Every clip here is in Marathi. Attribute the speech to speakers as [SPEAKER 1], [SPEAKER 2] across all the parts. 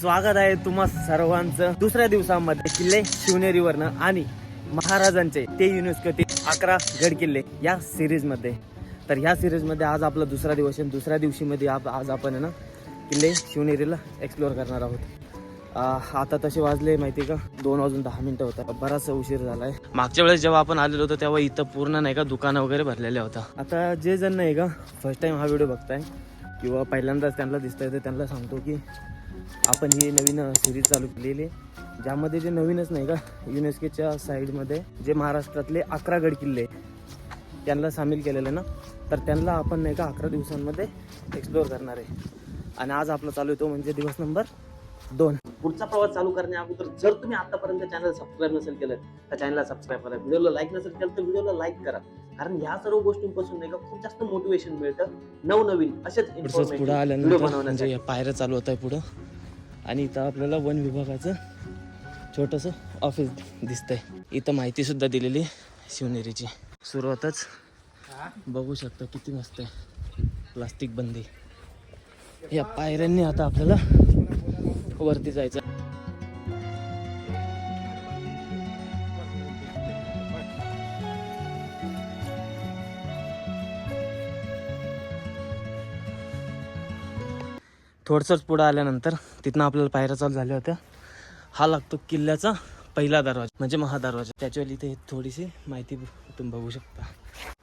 [SPEAKER 1] स्वागत आहे तुम्हा सर्वांचं दुसऱ्या दिवसामध्ये किल्ले शिवनेरीवरनं आणि महाराजांचे ते युनेस्को ते अकरा गड किल्ले या सिरीजमध्ये तर ह्या सिरीजमध्ये आज आपला दुसरा दिवस आहे. दुसऱ्या दिवशी मध्ये आप- आज आपण आहे ना किल्ले शिवनेरीला एक्सप्लोअर करणार आहोत. आता तसे वाजले माहिती का? दोन वाजून दहा मिनिटं होता बराचसा उशीर झालाय. मागच्या वेळेस जेव्हा आपण आलेलो होतो तेव्हा इथं पूर्ण नाही का दुकानं वगैरे भरलेल्या होता आता जे जण नाही का फर्स्ट टाइम हा व्हिडिओ बघताय किंवा पहिल्यांदाच त्यांना दिसतंय तर त्यांना सांगतो की आपण ही नवीन सिरीज चालू केलेली आहे. ज्यामध्ये जे नवीनच नाही का युनेस्कोच्या साईडमध्ये जे महाराष्ट्रातले अकरा गड किल्ले त्यांना सामील केलेलं ना तर त्यांना आपण नाही का अकरा दिवसांमध्ये एक्सप्लोअर करणार आहे. आणि आज आपला चालू आहे तो म्हणजे दिवस नंबर दोन. पुढचा प्रवास चालू करण्या अगोदर जर तुम्ही आतापर्यंत चॅनल सबस्क्राईब नसेल केलं तर चॅनलला सबस्क्राईब करा. व्हिडिओला लाईक नसेल केलं तर व्हिडिओला लाईक करा. कारण ह्या सर्व गोष्टींपासून नाही का खूप जास्त मोटिवेशन मिळतं नवनवीन असेच
[SPEAKER 2] पुढं आल्यानंतर म्हणजे या पायऱ्या चालू होत आहे पुढं. आणि इथं आपल्याला वन विभागाचं छोटंसं ऑफिस दिसतंय. इथं माहिती सुद्धा दिलेली आहे शिवनेरीची. सुरुवातच बघू शकता किती मस्त आहे. प्लास्टिक बंदी. या पायऱ्यांनी आता आपल्याला वरती जायचं. थोडंसंच पुढं आल्यानंतर तिथनं आपल्याला पायऱ्या चालू झाल्या होत्या. हा लागतो किल्ल्याचा पहिला दरवाजा म्हणजे महादरवाजा. त्याच्यावर इथे थोडीशी माहिती तुम्ही बघू शकता.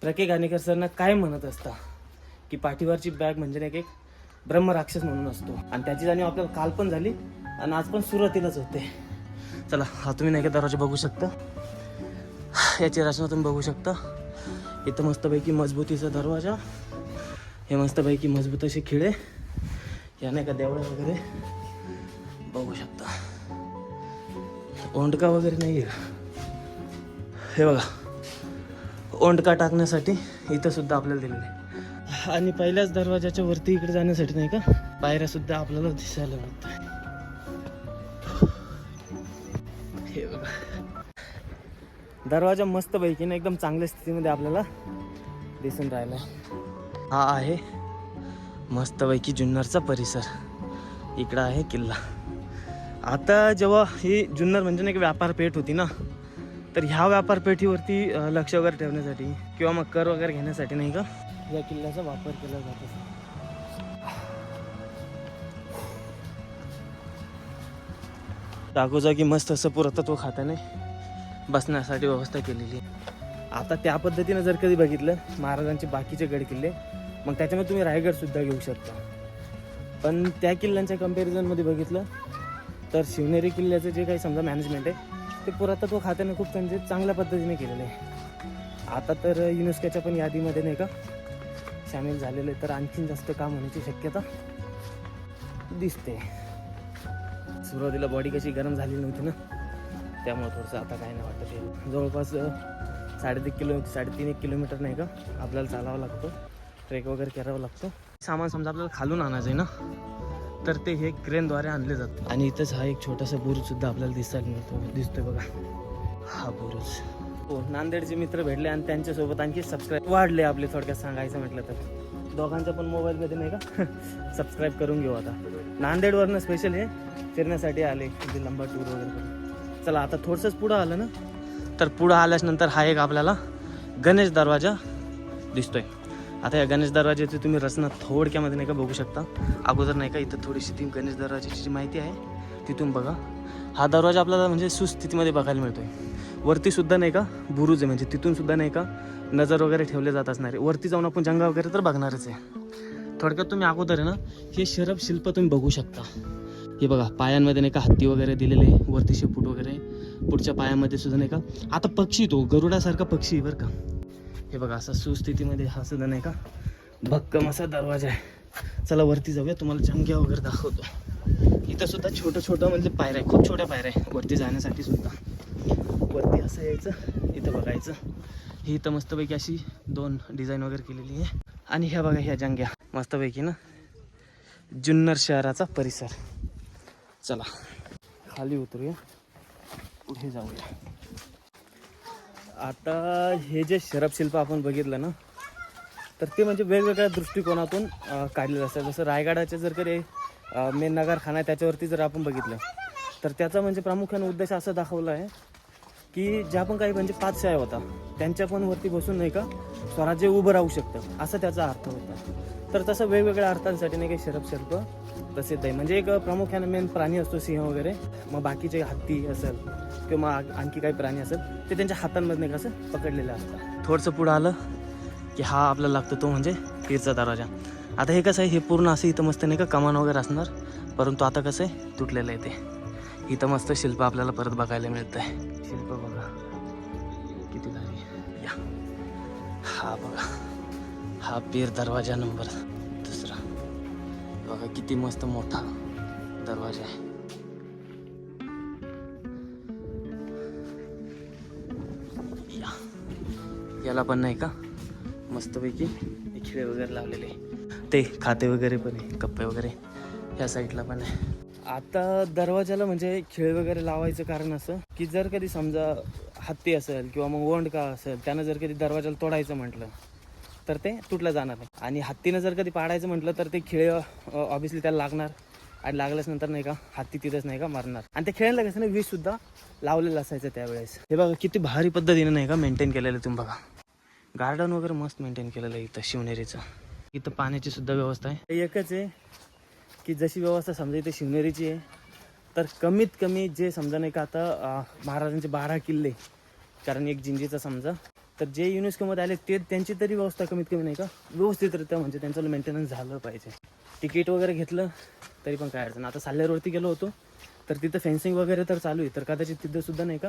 [SPEAKER 2] प्रके गाणेकर सरना काय म्हणत असता? की पाठीवरची बॅग म्हणजे नाही का एक ब्रह्मराक्षस म्हणून असतो. आणि त्याची जाणीव आपल्याला काल पण झाली आणि आज पण सुरुवातीलाच होते. चला हा तुम्ही नाही का दरवाजा बघू शकता. याची रचना तुम्ही बघू शकता. इथं मस्तपैकी मजबूतीचा दरवाजा. हे मस्तपैकी मजबूत असे खिळे. या नाही का देवळा वगैरे? बघू शकता. ओंडका वगैरे नाही आहे. हे बघा. ओंडका टाकण्यासाठी इथं सुद्धा आपल्याला दिलेलं आहे. आणि पहिल्याच दरवाजाच्या वरती इकडे जाण्यासाठी नाही का? पायऱ्या सुद्धा आपल्याला दिसायला मिळत हे बघा. दरवाजा मस्त पैकी ना एकदम चांगल्या स्थितीमध्ये आपल्याला दिसून राहिला हा आहे मस्तपैकी जुन्नरचा परिसर. इकडं आहे किल्ला. आता जेव्हा ही जुन्नर म्हणजे ना एक व्यापारपेठ होती ना तर ह्या व्यापारपेठीवरती लक्ष वगैरे ठेवण्यासाठी किंवा मग कर वगैरे घेण्यासाठी नाही का या किल्ल्याचा वापर केला जातो असे. जागोजागी मस्त असं पुरातत्व खात्याने बसण्यासाठी व्यवस्था केलेली आहे. आता त्या पद्धतीनं जर कधी बघितलं महाराजांचे बाकीचे गड किल्ले मग त्याच्यामध्ये तुम्ही रायगडसुद्धा घेऊ शकता. पण त्या किल्ल्यांच्या कम्पॅरिझनमध्ये बघितलं तर शिवनेरी किल्ल्याचं जे काही समजा मॅनेजमेंट आहे ते पुरातत्व खात्याने खूप म्हणजे चांगल्या पद्धतीने केलेलं आहे. आता तर युनेस्कोच्या पण यादीमध्ये नाही का सामील झालेलं आहे तर आणखीन जास्त काम होण्याची शक्यता दिसते. सुरुवातीला बॉडी कशी गरम झाली नव्हती ना त्यामुळे थोडंसं आता काय नाही वाटत जवळपास साडेतीन किलो साडेतीन एक किलोमीटर नाही का आपल्याला चालावं लागतं. ट्रेक वगैरे करावं लागतो. सामान समजा आपल्याला खालून आणायचं आहे ना तर ते हे क्रेनद्वारे आणले जातं आणि इथंच हा एक छोटासा बुरुज सुद्धा आपल्याला दिसायला मिळतो दिसतोय बघा. हा बुरुज हो नांदेडचे मित्र भेटले आणि त्यांच्यासोबत आणखी सबस्क्राईब वाढले आपले थोडक्यात सांगायचं म्हटलं तर. दोघांचं पण मोबाईलमध्ये नाही का? सबस्क्राईब करून घेऊ आता. नांदेडवरनं स्पेशल हे फिरण्यासाठी आले म्हणजे लंबा टूर वगैरे चला आता थोडंसंच पुढं आलं ना? तर पुढं आल्याच्यानंतर हा एक आपल्याला गणेश दरवाजा दिसतोय. आता या गणेश दरवाजाची तुम्ही रचना थोडक्यामध्ये नाही का बघू शकता. अगोदर नाही का इथं थोडीशी ती गणेश दरवाजाची जी माहिती आहे तिथून बघा. हा दरवाजा आपल्याला म्हणजे सुस्थितीमध्ये बघायला मिळतोय. वरती सुद्धा नाही का बुरुज आहे म्हणजे तिथून सुद्धा नाही का नजर वगैरे ठेवले जात असणार आहे. वरती जाऊन आपण जंगा वगैरे तर बघणारच आहे. थोडक्यात तुम्ही अगोदर आहे ना हे शरब शिल्प तुम्ही बघू शकता. हे बघा पायांमध्ये नाही का हत्ती वगैरे दिलेले आहे, वरती शेपूट वगैरे. पुढच्या पायामध्ये सुद्धा नाही का आता पक्षी तो गरुडासारखा पक्षी बरं का. हे बघा असा सुस्थितीमध्ये हा सुद्धा नाही का? भक्कम असा दरवाजा आहे. चला वरती जाऊया. तुम्हाला जंग्या वगैरे दाखवतो. इथं सुद्धा छोटं छोटं म्हणजे पायऱ्या आहे खूप छोट्या पायऱ्या आहे वरती जाण्यासाठी सुद्धा. वरती असं यायचं इथं बघायचं. ही इथं मस्तपैकी अशी दोन डिझाईन वगैरे केलेली आहे. आणि ह्या बघा ह्या जंग्या. मस्तपैकी ना? जुन्नर शहराचा परिसर. चला खाली उतरूया. पुढे जाऊया. आता हे जे शरपशिल्प आपण बघितलं ना तर ते म्हणजे वेगवेगळ्या दृष्टिकोनातून काढलेलं असतं. जसं रायगडाचे जर कधी मेन नगरखाना आहे त्याच्यावरती जर आपण बघितलं तर त्याचा म्हणजे प्रामुख्याने उद्देश असा दाखवला आहे की ज्या पण काही म्हणजे पाचशाया होता त्यांच्या पण वरती बसून नाही का स्वराज्य उभं राहू शकतं असा त्याचा अर्थ होता. तर तसं वेगवेगळ्या अर्थांसाठी नाही काही शरप शर्प प्रसिद्ध आहे. म्हणजे एक प्रामुख्याने मेन प्राणी असतो सिंह वगैरे मग बाकीचे हत्ती असेल किंवा आणखी काही प्राणी असेल ते त्यांच्या हातांमध्ये नाही पकडलेलं असतं
[SPEAKER 1] थोडंसं पुढं आलं की हा आपल्याला लागतो तो म्हणजे पीरचा दरवाजा. आता हे कसं आहे हे पूर्ण असं इथं मस्त नाही का कमान वगैरे असणार परंतु आता कसं आहे तुटलेलं आहे ते. इथं मस्त शिल्प आपल्याला परत बघायला मिळतं आहे शिल्प बघा. किती भारी. या. हा बघा. हा पीर दरवाजा नंबर दुसरा. बघा किती मस्त मोठा दरवाजा आहे. या. याला पण नाही का? मस्तपैकी खिळे वगैरे लावलेले. ते खाते वगैरे पण आहे कप्पे वगैरे. ह्या साईडला पण आहे.
[SPEAKER 2] आता दरवाजाला म्हणजे खेळ वगैरे लावायचं कारण असं की जर कधी समजा हत्ती असेल किंवा मग वंडका असेल त्यानं जर कधी दरवाजाला तोडायचं म्हटलं तर ते तुटलं जाणार नाही आणि हत्तीनं जर कधी पाडायचं म्हटलं तर ते खेळ ऑब्विसली त्याला लागणार. आणि लागल्याच नंतर नाही का हत्ती तिथंच नाही का मारणार. आणि ते खेळायला कसं ना वीज सुद्धा लावलेलं असायचं त्यावेळेस.
[SPEAKER 1] हे बघा किती भारी पद्धतीने नाही का मेंटेन केलेलं आहे तुम्ही बघा. गार्डन वगैरे मस्त मेंटेन केलेलं आहे इथं शिवनेरीचं. इथं पाण्याची सुद्धा व्यवस्था आहे.
[SPEAKER 2] एकच आहे की जशी व्यवस्था समजा इथे शिवनेरीची आहे तर कमीत कमी जे समजा नाही का आता महाराजांचे बारा किल्ले कारण एक जिंजीचा समजा तर जे युनेस्कोमध्ये आले ते त्यांची तरी व्यवस्था कमीत कमी नाही का? व्यवस्थितरित्या म्हणजे त्यांचं मेंटेनन्स झालं पाहिजे. तिकीट वगैरे घेतलं तरी पण काय अडचण आता साल्ल्यावरती गेलो होतो तर तिथं फेन्सिंग वगैरे तर चालू आहे तर कदाचित तिथं सुद्धा नाही का